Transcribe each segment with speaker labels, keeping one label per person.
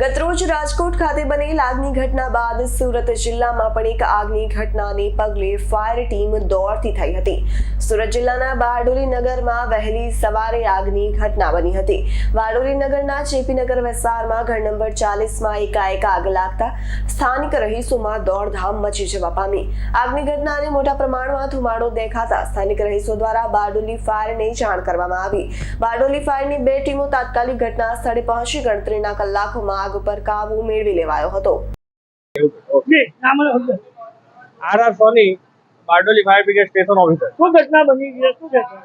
Speaker 1: ગતરોજ રાજકોટ ખાતે બનેલ આગની ઘટના બાદ સુરત જિલ્લામાં પણ એક આગની ઘટનાને પગલે ફાયર ટીમ દોડતી થઈ હતી. સુરત જિલ્લાના બારડોલી નગરમાં વહેલી સવારે આગની ઘટના બની હતી. બારડોલી નગરના ચેપીનગર વિસ્તારમાં ઘર નંબર ચાલીસમાં એકાએક આગ લાગતા સ્થાનિક રહીશોમાં દોડધામ મચી જવા પામી. આગની ઘટનાને મોટા પ્રમાણમાં ધુમાડો દેખાતા સ્થાનિક રહીશો દ્વારા બારડોલી ફાયરને જાણ કરવામાં આવી. બારડોલી ફાયરની બે ટીમો તાત્કાલિક ઘટના સ્થળે પહોંચી ગણતરીના કલાકોમાં આગ પર કાબુ મેળવી લેવાયો હતો.
Speaker 2: R R Soni Bardoli fire brigade station officer
Speaker 3: શું ઘટના બની છે? શું ઘટના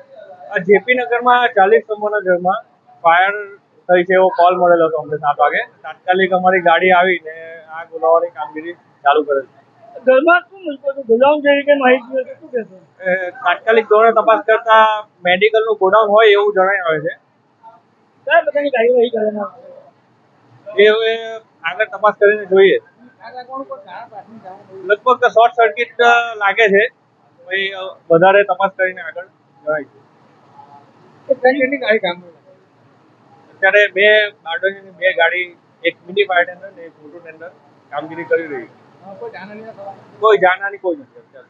Speaker 2: આ જેપી નગરમાં ચાલીસ નંબરના ઘરમાં ફાયર થઈ છે એવો કોલ મળેલો હતો અમને સાત વાગે. તાત્કાલિક અમારી ગાડી આવીને આ બોલાવવાની કામગીરી ચાલુ કરેલ
Speaker 3: ઘરમાં શું મળતું હતું ગોડાઉન જેવી કે માહિતી શું કહેશો?
Speaker 2: તાત્કાલિક ધોરણે તપાસ કરતા મેડિકલનું ગોડાઉન હોય એવું જણાઈ આવે છે.
Speaker 3: કયા પ્રકારની કાર્યવાહી કરવામાં
Speaker 2: એ હવે આગળ તપાસ કરીને જોઈએ. લગભગ શોર્ટ સર્કિટ લાગે છે. વધારે તપાસ કરીને આગળ જણાય અત્યારે બે બારડોની બે ગાડી એક મિની ફાયર અંદર ને એક મોટું અંદર કામગીરી કરી રહી છે. કોઈ જાનહાની કોઈ નથી અત્યાર.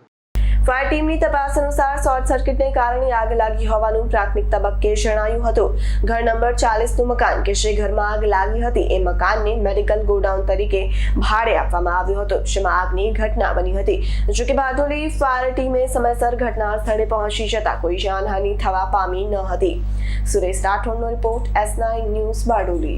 Speaker 1: ફાયર ટીમની તપાસ અનુસાર શોર્ટ સર્કિટને કારણે આગ લાગી હોવાનું પ્રાથમિક તબક્કે જણાયું હતું. ઘર નંબર ચાલીસનું મકાન કે જે ઘરમાં આગ લાગી હતી, એ મકાનને મેડિકલ ગોડાઉન તરીકે ભાડે આપવામાં આવ્યું હતું, જેમાં આગની ઘટના બની હતી. જોકે બારડોલી ફાયર ટીમે સમયસર ઘટના સ્થળે પહોંચી જતા કોઈ જાનહાનિ થવા પામી ન હતી. Suresh રાઠોડનો report S nine news Bardoli.